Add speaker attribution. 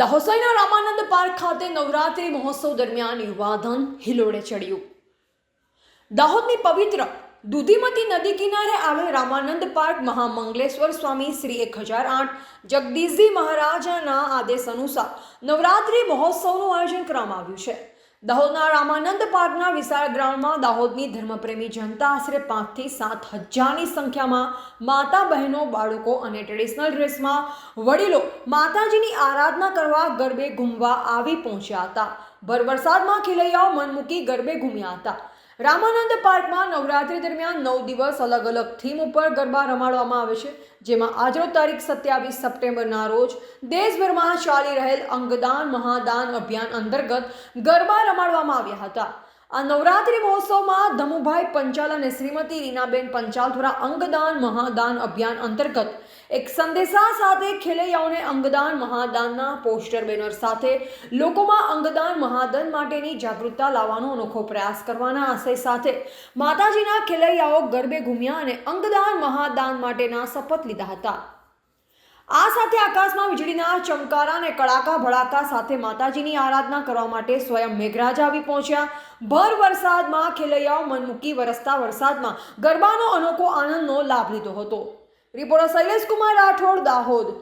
Speaker 1: દાહોસાઈના Ramanand park ખાતે નવરાત્રિ મહોત્સવ દરમિયાન યુવાધન હિલોડે ચડ્યું. દાહોદની પવિત્ર દુધીમતી નદી કિનારે આવેલ રામાનંદ પાર્ક મહામંગલેશ્વર સ્વામી શ્રી એક હજાર આઠ જગદીશજી મહારાજાના આદેશ અનુસાર નવરાત્રિ મહોત્સવનું આયોજન કરવામાં આવ્યું છે. દાહોદના રામાનંદ પાર્કના વિશાળ ગ્રાઉન્ડમાં દાહોદની ધર્મપ્રેમી જનતા આશરે પાંચથી સાત હજારની સંખ્યામાં માતા બહેનો, બાળકો અને ટ્રેડિશનલ ડ્રેસમાં વડીલો માતાજીની આરાધના કરવા ગરબે ઘૂમવા આવી પહોંચ્યા હતા. ભર વરસાદમાં ખેલૈયાઓ મન મૂકી ગરબે ઘૂમ્યા હતા. રામાનંદ પાર્કમાં નવરાત્રી દરમિયાન નવ દિવસ અલગ અલગ થીમ ઉપર ગરબા રમાડવામાં આવે છે, જેમાં આજનો તારીખ સત્યાવીસ સપ્ટેમ્બરના રોજ દેશભરમાં ચાલી રહેલ અંગદાન મહાદાન અભિયાન અંતર્ગત ગરબા રમાડવામાં આવ્યા હતા. આ નવરાત્રિ મહોત્સવમાં ધમુભાઈ પંચાલ અને શ્રીમતી રીનાબેન પંચાલ દ્વારા અંગદાન મહાદાન અભિયાન અંતર્ગત એક સંદેશા સાથે ખેલૈયાઓને અંગદાન મહાદાનના પોસ્ટર બેનર સાથે લોકોમાં અંગદાન મહાદાન માટેની જાગૃતતા લાવવાનો અનોખો પ્રયાસ કરવાના આશય સાથે માતાજીના ખેલૈયાઓ ગરબે ઘૂમ્યા અને અંગદાન મહાદાન માટેના શપથ લીધા હતા. આ સાથે આકાશમાં વીજળીના ચમકારા અને કડાકા ભડાકા સાથે માતાજીની આરાધના કરવા માટે સ્વયં મેઘરાજ આવી પહોંચ્યા. ભર વરસાદમાં ખેલૈયાઓ મન મૂકી વરસતા વરસાદમાં ગરબાનો અનોખો આનંદનો લાભ લીધો હતો. રિપોર્ટર શૈલેષ કુમાર રાઠોડ, દાહોદ.